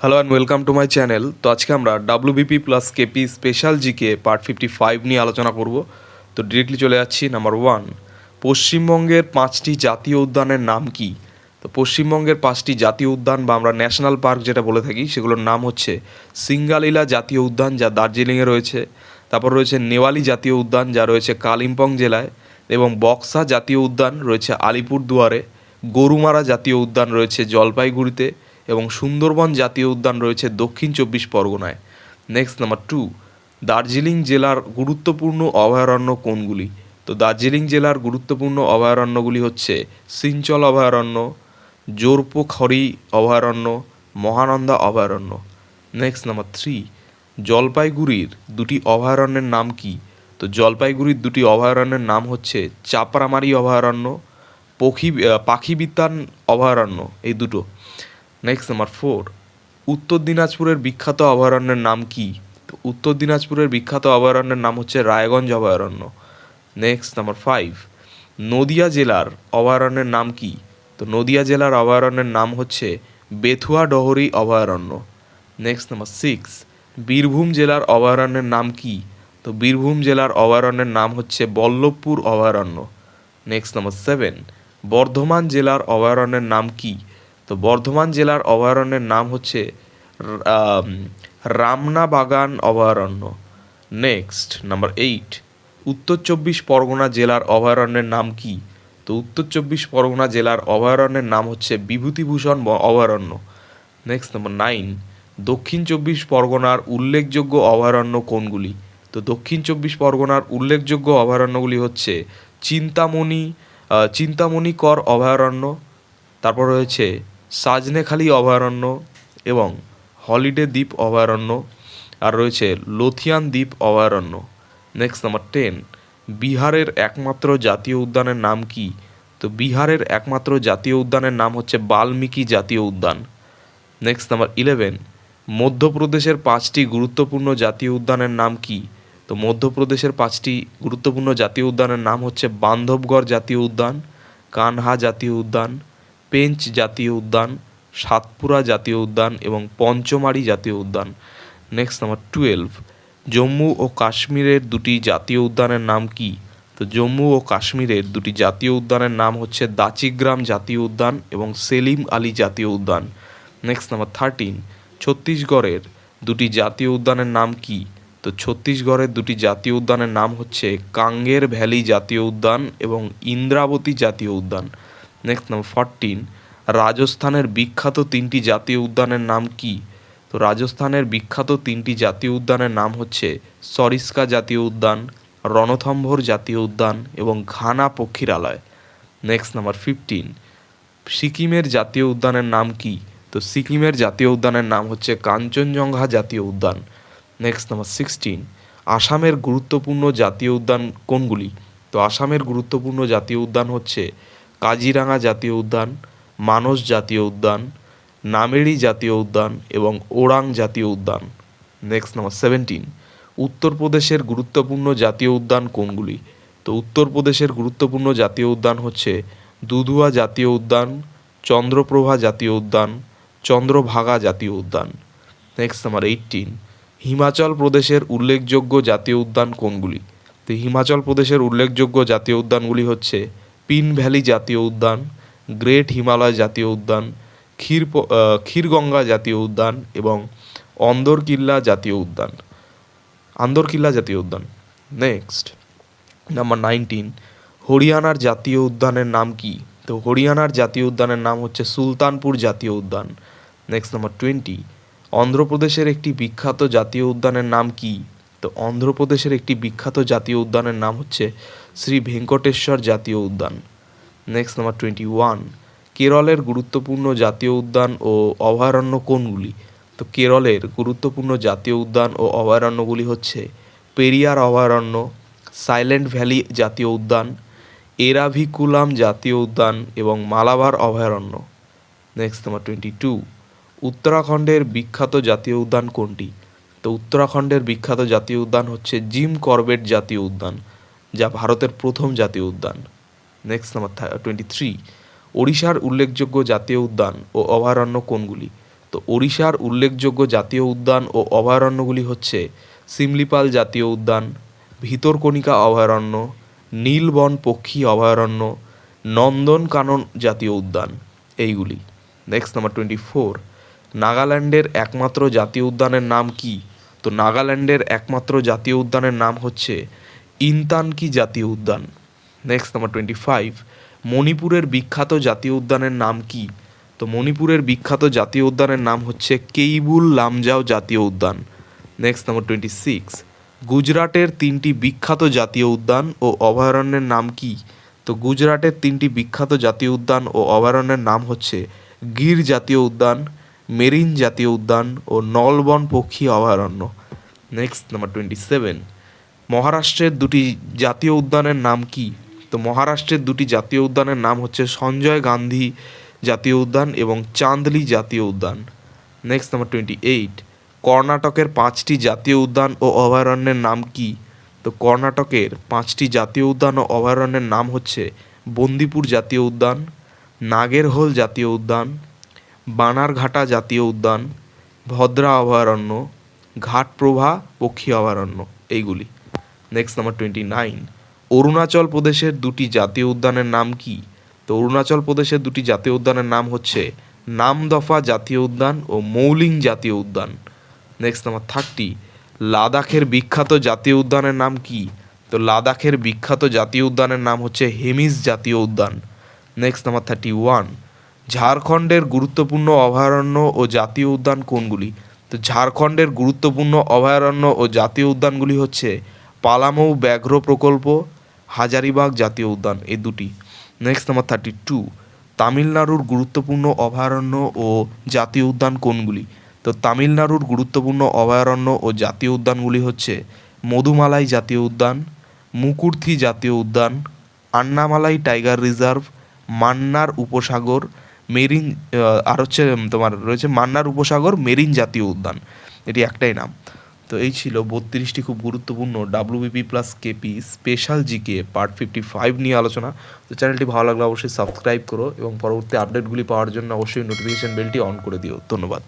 Hello and welcome to my channel তো আজকে আমরা WBP plus KP special GK part fifty five নিয়ে আলোচনা করব। তো ডিরেক্টলি চলে যাচ্ছি নাম্বার ওয়ান পশ্চিমবঙ্গের পাঁচটি জাতীয় উদ্যানের নাম কি? তো পশ্চিমবঙ্গের পাঁচটি জাতীয় উদ্যান বা আমরা ন্যাশনাল পার্ক যেটা বলে থাকি, সেগুলোর নাম হচ্ছে সিঙ্গালীলা জাতীয় উদ্যান যা দার্জিলিংয়ে রয়েছে। তারপর রয়েছে নেওয়ালি জাতীয় উদ্যান যা রয়েছে কালিম্পং জেলায়। এবং বক্সা জাতীয় উদ্যান রয়েছে আলিপুরদুয়ারে। গরুমারা জাতীয় উদ্যান রয়েছে জলপাইগুড়িতে। এবং সুন্দরবন জাতীয় উদ্যান রয়েছে দক্ষিণ চব্বিশ পরগনায়। নেক্সট নাম্বার টু দার্জিলিং জেলার গুরুত্বপূর্ণ অভয়ারণ্য কোনগুলি? তো দার্জিলিং জেলার গুরুত্বপূর্ণ অভয়ারণ্যগুলি হচ্ছে সিঞ্চল অভয়ারণ্য জোরপোখরি অভয়ারণ্য মহানন্দা অভয়ারণ্য। নেক্সট নাম্বার থ্রি জলপাইগুড়ির দুটি অভয়ারণ্যের নাম কি? তো জলপাইগুড়ির দুটি অভয়ারণ্যের নাম হচ্ছে চাপড়ামারি অভয়ারণ্য পখি আহ, পাখি বিতান অভয়ারণ্য এই দুটো। নেক্সট নাম্বার ফোর উত্তর দিনাজপুরের বিখ্যাত অভয়ারণ্যের নাম কি? উত্তর দিনাজপুরের বিখ্যাত অভয়ারণ্যের নাম হচ্ছে রায়গঞ্জ অভয়ারণ্য। নেক্সট নাম্বার ফাইভ নদিয়া জেলার অভয়ারণ্যের নাম কি? তো নদিয়া জেলার অভয়ারণ্যের নাম হচ্ছে বেথুয়া ডহরি অভয়ারণ্য। নেক্সট নাম্বার সিক্স বীরভূম জেলার অভয়ারণ্যের নাম কি? তো বীরভূম জেলার অভয়ারণ্যের নাম হচ্ছে বল্লভপুর অভয়ারণ্য। নেক্সট নাম্বার সেভেন বর্ধমান জেলার অভয়ারণ্যের নাম কি? তো বর্ধমান জেলার অভয়ারণ্যের নাম হচ্ছে রামনা বাগান অভয়ারণ্য। নেক্সট নাম্বার এইট উত্তর চব্বিশ পরগনা জেলার অভয়ারণ্যের নাম কি? তো উত্তর চব্বিশ পরগনা জেলার অভয়ারণ্যের নাম হচ্ছে বিভূতিভূষণ অভয়ারণ্য। নেক্সট নাম্বার নাইন দক্ষিণ চব্বিশ পরগনার উল্লেখযোগ্য অভয়ারণ্য কোনগুলি? তো দক্ষিণ চব্বিশ পরগনার উল্লেখযোগ্য অভয়ারণ্যগুলি হচ্ছে চিন্তামণি চিন্তামণিকর অভয়ারণ্য, তারপর রয়েছে সাজনেখালি অভয়ারণ্য এবং হলিডে দ্বীপ অভয়ারণ্য, আর রয়েছে লোথিয়ান দ্বীপ অভয়ারণ্য। নেক্সট নাম্বার টেন বিহারের একমাত্র জাতীয় উদ্যানের নাম কি? তো বিহারের একমাত্র জাতীয় উদ্যানের নাম হচ্ছে বাল্মীকি জাতীয় উদ্যান। নেক্সট নাম্বার ইলেভেন মধ্যপ্রদেশের পাঁচটি গুরুত্বপূর্ণ জাতীয় উদ্যানের নাম কি? তো মধ্যপ্রদেশের পাঁচটি গুরুত্বপূর্ণ জাতীয় উদ্যানের নাম হচ্ছে বান্ধবগড় জাতীয় উদ্যান, কানহা জাতীয় উদ্যান পেঞ্চ জাতীয় উদ্যান, সাতপুরা জাতীয় উদ্যান এবং পঞ্চমারি জাতীয় উদ্যান। নেক্সট নাম্বার টুয়েলভ জম্মু ও কাশ্মীরের দুটি জাতীয় উদ্যানের নাম কি? তো জম্মু ও কাশ্মীরের দুটি জাতীয় উদ্যানের নাম হচ্ছে দাচিগ্রাম জাতীয় উদ্যান এবং সেলিম আলী জাতীয় উদ্যান। নেক্সট নাম্বার থার্টিন ছত্তিশগড়ের দুটি জাতীয় উদ্যানের নাম কি? তো ছত্তিশগড়ের দুটি জাতীয় উদ্যানের নাম হচ্ছে কাঙ্গের ভ্যালি জাতীয় উদ্যান এবং ইন্দ্রাবতী জাতীয় উদ্যান। নেক্সট নাম্বার ফরটিন, রাজস্থানের বিখ্যাত তিনটি জাতীয় উদ্যানের নাম কি? তো রাজস্থানের বিখ্যাত তিনটি জাতীয় উদ্যানের নাম হচ্ছে সরিস্কা জাতীয় উদ্যান, রণথম্ভর জাতীয় উদ্যান এবং ঘানা পক্ষীরালয়। নেক্সট নাম্বার ফিফটিন, সিকিমের জাতীয় উদ্যানের নাম কি? তো সিকিমের জাতীয় উদ্যানের নাম হচ্ছে কাঞ্চনজঙ্ঘা জাতীয় উদ্যান। নেক্সট নাম্বার সিক্সটিন, আসামের গুরুত্বপূর্ণ জাতীয় উদ্যান কোনগুলি? তো আসামের গুরুত্বপূর্ণ জাতীয় উদ্যান হচ্ছে কাজিরাঙা জাতীয় উদ্যান, মানস জাতীয় উদ্যান নামেরি জাতীয় উদ্যান এবং ওরাং জাতীয় উদ্যান। নেক্সট নাম্বার সেভেন্টিন উত্তরপ্রদেশের গুরুত্বপূর্ণ জাতীয় উদ্যান কোনগুলি? তো উত্তরপ্রদেশের গুরুত্বপূর্ণ জাতীয় উদ্যান হচ্ছে দুধুয়া জাতীয় উদ্যান, চন্দ্রপ্রভা জাতীয় উদ্যান, চন্দ্রভাগা জাতীয় উদ্যান। নেক্সট নাম্বার এইটিন হিমাচল প্রদেশের উল্লেখযোগ্য জাতীয় উদ্যান কোনগুলি? তো হিমাচল প্রদেশের উল্লেখযোগ্য জাতীয় উদ্যানগুলি হচ্ছে পিন ভ্যালি জাতীয় উদ্যান, গ্রেট হিমালয় জাতীয় উদ্যান, ক্ষীর ক্ষীরগঙ্গা জাতীয় উদ্যান এবং অন্দরকিল্লা জাতীয় উদ্যান। আন্দরকিল্লা জাতীয় উদ্যান। নেক্সট নাম্বার নাইনটিন হরিয়ানার জাতীয় উদ্যানের নাম কি? তো হরিয়ানার জাতীয় উদ্যানের নাম হচ্ছে সুলতানপুর জাতীয় উদ্যান। নেক্সট নাম্বার টোয়েন্টি অন্ধ্রপ্রদেশের একটি বিখ্যাত জাতীয় উদ্যানের নাম কি? তো অন্ধ্রপ্রদেশের একটি বিখ্যাত জাতীয় উদ্যানের নাম হচ্ছে শ্রী ভেঙ্কটেশ্বর জাতীয় উদ্যান। নেক্সট নাম্বার টোয়েন্টি ওয়ান কেরলের গুরুত্বপূর্ণ জাতীয় উদ্যান ও অভয়ারণ্য কোনগুলি? তো কেরলের গুরুত্বপূর্ণ জাতীয় উদ্যান ও অভয়ারণ্যগুলি হচ্ছে পেরিয়ার অভয়ারণ্য, সাইলেন্ট ভ্যালি জাতীয় উদ্যান, এরাভিকুলাম জাতীয় উদ্যান এবং মালাবার অভয়ারণ্য। নেক্সট নাম্বার টোয়েন্টি টু উত্তরাখণ্ডের বিখ্যাত জাতীয় উদ্যান কোনটি? তো উত্তরাখণ্ডের বিখ্যাত জাতীয় উদ্যান হচ্ছে জিম করবেট জাতীয় উদ্যান, যা ভারতের প্রথম জাতীয় উদ্যান। নেক্সট নাম্বার টোয়েন্টি থ্রি ওড়িশার উল্লেখযোগ্য জাতীয় উদ্যান ও অভয়ারণ্য কোনগুলি? তো ওড়িশার উল্লেখযোগ্য জাতীয় উদ্যান ও অভয়ারণ্যগুলি হচ্ছে সিমলিপাল জাতীয় উদ্যান, ভিতরকণিকা অভয়ারণ্য, নীলবন পক্ষী অভয়ারণ্য নন্দনকানন জাতীয় উদ্যান, এইগুলি। নেক্সট নাম্বার টোয়েন্টি ফোর নাগাল্যান্ডের একমাত্র জাতীয় উদ্যানের নাম কি? তো নাগাল্যান্ডের একমাত্র জাতীয় উদ্যানের নাম হচ্ছে ইনতানকি জাতীয় উদ্যান। নেক্সট নাম্বার টোয়েন্টি ফাইভ মণিপুরের বিখ্যাত জাতীয় উদ্যানের নাম কি? তো মণিপুরের বিখ্যাত জাতীয় উদ্যানের নাম হচ্ছে কেইবুল লামজাও জাতীয় উদ্যান। নেক্সট নাম্বার টোয়েন্টি সিক্স গুজরাটের তিনটি বিখ্যাত জাতীয় উদ্যান ও অভয়ারণ্যের নাম কি? তো গুজরাটের তিনটি বিখ্যাত জাতীয় উদ্যান ও অভয়ারণ্যের নাম হচ্ছে গির জাতীয় উদ্যান মেরিন জাতীয় উদ্যান ও নলবন পক্ষী অভয়ারণ্য। নেক্সট নাম্বার টোয়েন্টি সেভেন মহারাষ্ট্রের দুটি জাতীয় উদ্যানের নাম কি? তো মহারাষ্ট্রের দুটি জাতীয় উদ্যানের নাম হচ্ছে সঞ্জয় গান্ধী জাতীয় উদ্যান এবং চাঁদলি জাতীয় উদ্যান। নেক্সট নাম্বার টোয়েন্টি এইট কর্ণাটকের পাঁচটি জাতীয় উদ্যান ও অভয়ারণ্যের নাম কি? তো কর্ণাটকের পাঁচটি জাতীয় উদ্যান ও অভয়ারণ্যের নাম হচ্ছে বন্দিপুর জাতীয় উদ্যান, নাগেরহোল জাতীয় উদ্যান বানারঘাটা জাতীয় উদ্যান, ভদ্রা অভয়ারণ্য ঘাটপ্রভা পক্ষী অভয়ারণ্য, এইগুলি। Next number twenty nine Arunachal প্রদেশের দুটি জাতীয় উদ্যানের নাম কি? তো অরুণাচল প্রদেশের দুটি জাতীয় উদ্যানের নাম হচ্ছে নামদফা জাতীয় উদ্যান ও মৌলিং জাতীয় উদ্যান। নেক্সট নাম্বার থার্টি লাদাখের বিখ্যাত জাতীয় উদ্যানের নাম কি? তো লাদাখের বিখ্যাত জাতীয় উদ্যানের নাম হচ্ছে হেমিস জাতীয় উদ্যান। নেক্সট নাম্বার থার্টি ওয়ান ঝাড়খণ্ডের গুরুত্বপূর্ণ অভয়ারণ্য ও জাতীয় উদ্যান কোনগুলি? তো ঝাড়খণ্ডের গুরুত্বপূর্ণ অভয়ারণ্য ও জাতীয় উদ্যানগুলি হচ্ছে পালামৌ ব্যাঘ্র প্রকল্প, হাজারিবাগ জাতীয় উদ্যান, এই দুটি। নেক্সট নাম্বার থার্টি টু তামিলনাড়ুর গুরুত্বপূর্ণ অভয়ারণ্য ও জাতীয় উদ্যান কোনগুলি? তো তামিলনাড়ুর গুরুত্বপূর্ণ অভয়ারণ্য ও জাতীয় উদ্যানগুলি হচ্ছে মধুমালাই জাতীয় উদ্যান, মুকুর্থি জাতীয় উদ্যান, আন্নামালাই টাইগার রিজার্ভ, মান্নার উপসাগর মেরিন আর হচ্ছে তোমার রয়েছে মান্নার উপসাগর, মেরিন জাতীয় উদ্যান। এটি একটাই নাম। তো এই ছিল বত্রিশটি খুব গুরুত্বপূর্ণ WBP plus KP special GK part fifty five নিয়ে আলোচনা। তো চ্যানেলটি ভালো লাগলে অবশ্যই সাবস্ক্রাইব করো এবং পরবর্তী আপডেটগুলি পাওয়ার জন্য অবশ্যই নোটিফিকেশান বেলটি অন করে দিও। ধন্যবাদ।